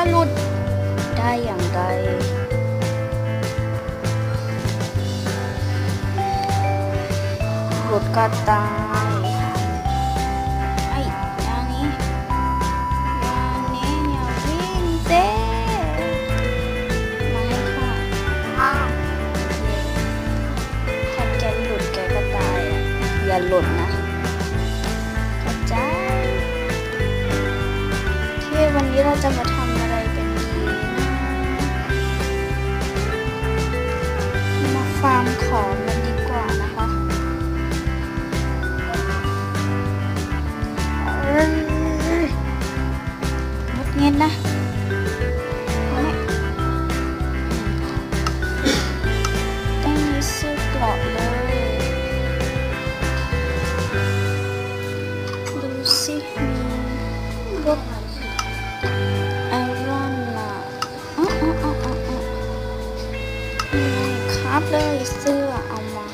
าหลุดได้อย่างไรหลุดก็ตายไอ้อย่างนี้อย่างนี้อย่าวิ่งเต้มาให้ค่ะถ้าแกหลุดแกก็ตายอะอย่าหลุดนะเข้าใจโอเควันนี้เราจะมาทำ ฟาร์มของมันดีกว่านะคะเอ้ยมุดเงี้ยนะ เลยเสื้อเอามา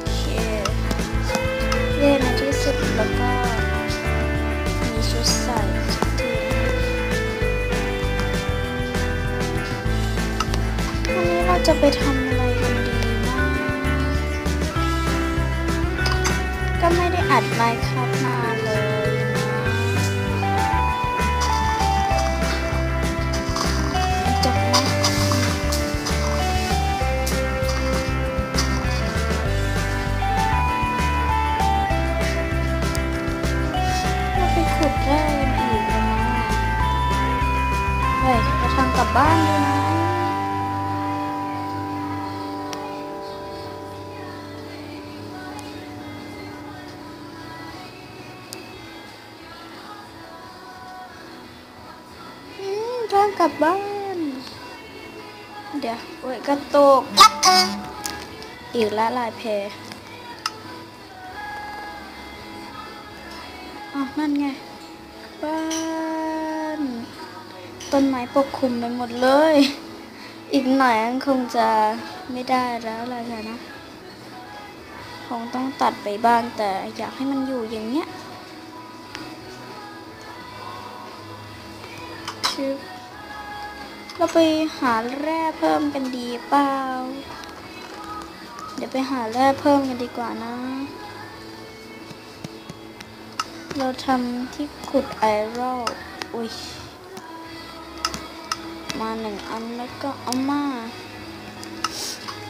โอเคเย่ในที่สุดแล้วก็มีชุดใส่สักทีวันนี้เราจะไปทำอะไรกันดีนะก็ไม่ได้อัดไลฟ์างกลับบ้าน เดี๋ยวโอ้ยกระตก อีกละลายเพอ๋อนั่นไง บ้าน ต้นไม้ปกคลุมไปหมดเลย อีกหน่อยคงจะไม่ได้แล้วอะไรกันนะคงต้องตัดไปบ้างแต่อยากให้มันอยู่อย่างเนี้ยชึบ เราไปหาแร่เพิ่มกันดีเปล่า เดี๋ยวไปหาแร่เพิ่มกันดีกว่านะ เราทำที่ขุดไอรอลอุ้ย มาหนึ่งอันแล้วก็เอามา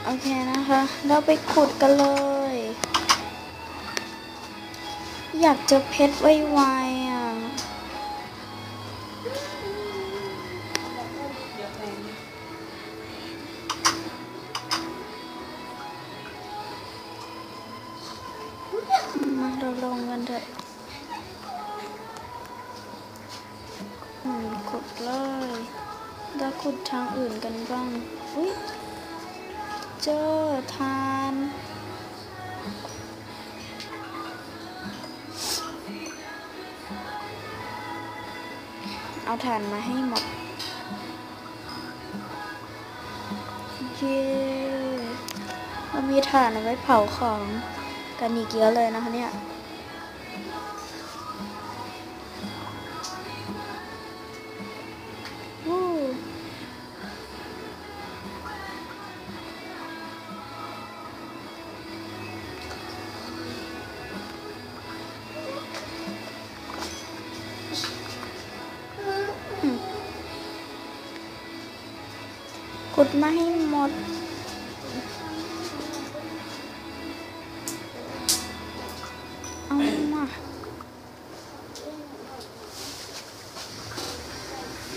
โอเคนะคะ เราไปขุดกันเลย อยากเจะเพชรไวๆ เราลงกันเถอะอืมขุดเลยแล้วขุดทางอื่นกันบ้าง อุ้ยเจอทานเอาถ่านมาให้หมด เย้เรามีถ่านเอาไว้เผาของกันอีกเยอะเลยนะคะเนี่ย ดมาให้หมด เอามา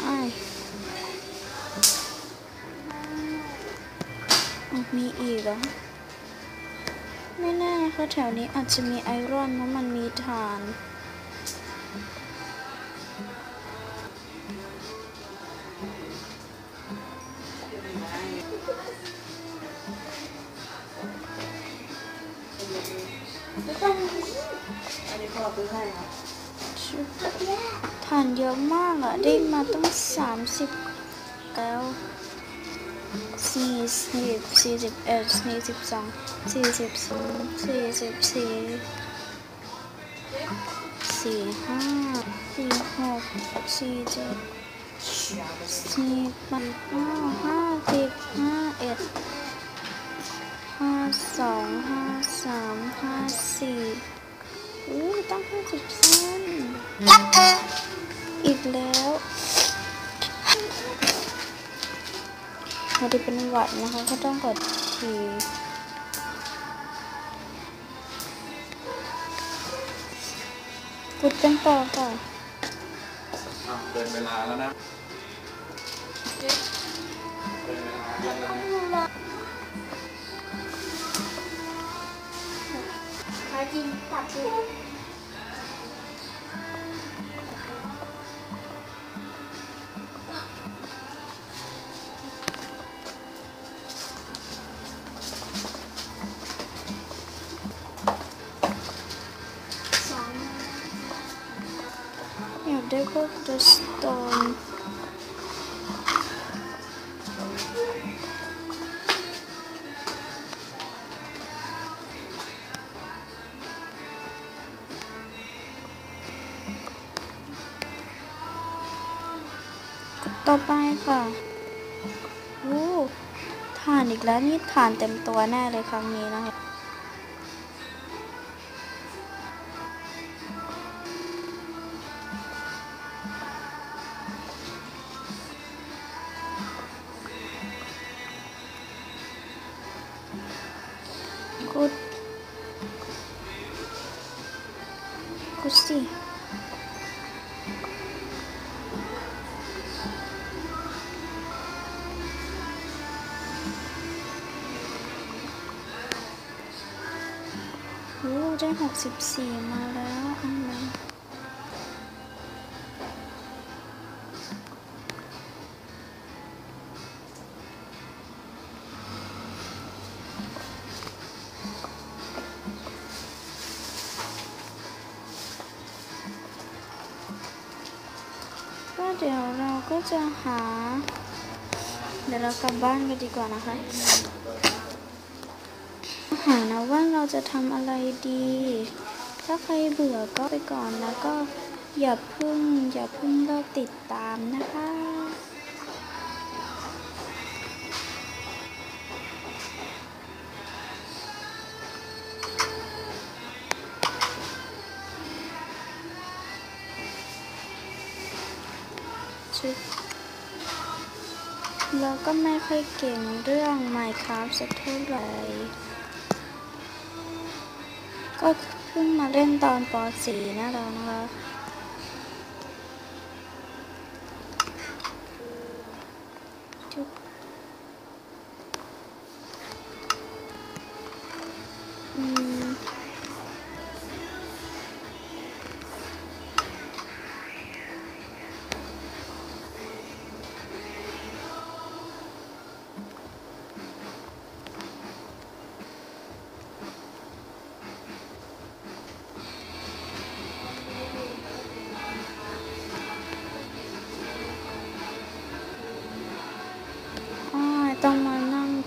ไอ้ายอะมีอีกเหรอ ไม่แน่นะคะแถวนี้อาจจะมีไอรอนเพราะมันมีถ่าน อันนี้พ่อซื้อให้ครับชุดถ่านเยอะมากอะได้มาต้องสามสิบแล้วสี่สิบสี่สิบเอ็ดสี่สิบสองสี่สิบสามสี่สิบสี่สี่ห้าสี่หกสี่เจ็ดสี่แปดห้าห้าสิบห้าเอ็ด ห้าสองห้าสามห้าสี่อู้ตั้งห้าสิบสั้นอีกแล้วพอดีเป็นหวัดนะคะก็ต้องกดทีกดกันต่อค่ะอ้าวเกินเวลาแล้วนะ พาจินตัดเลยอยากได้พวก The Stone ต่อไปค่ะวู้ฐานอีกแล้วนี่ฐานเต็มตัวแน่เลยครั้งนี้นะคะ ได้หกสิบสี่มาแล้วอันนึงก็เดี๋ยวเราก็จะหา เดี๋ยวเรากลับบ้านกันดีกว่านะคะ หานะว่าเราจะทำอะไรดี ถ้าใครเบื่อก็ไปก่อนแล้วก็อย่าเพึ่งอย่าเพึ่งเลิกติดตามนะคะชุดเราก็ไม่ค่อยเก่งเรื่อง Minecraft สักเท่าไหร่ ก็เพิ่งมาเล่นตอนป .4 นะเรานะคะ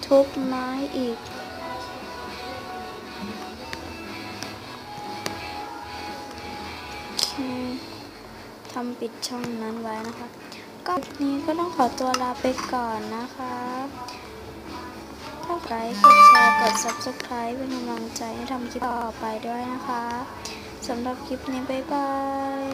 ทุบไม้อีกโอเคทำปิดช่องนั้นไว้นะคะ ก็คลิปนี้ก็ต้องขอตัวลาไปก่อนนะคะถ้าใครกดแชร์กด subscribe เป็นกำลังใจให้ทำคลิปต่อไปด้วยนะคะสำหรับคลิปนี้บ๊ายบาย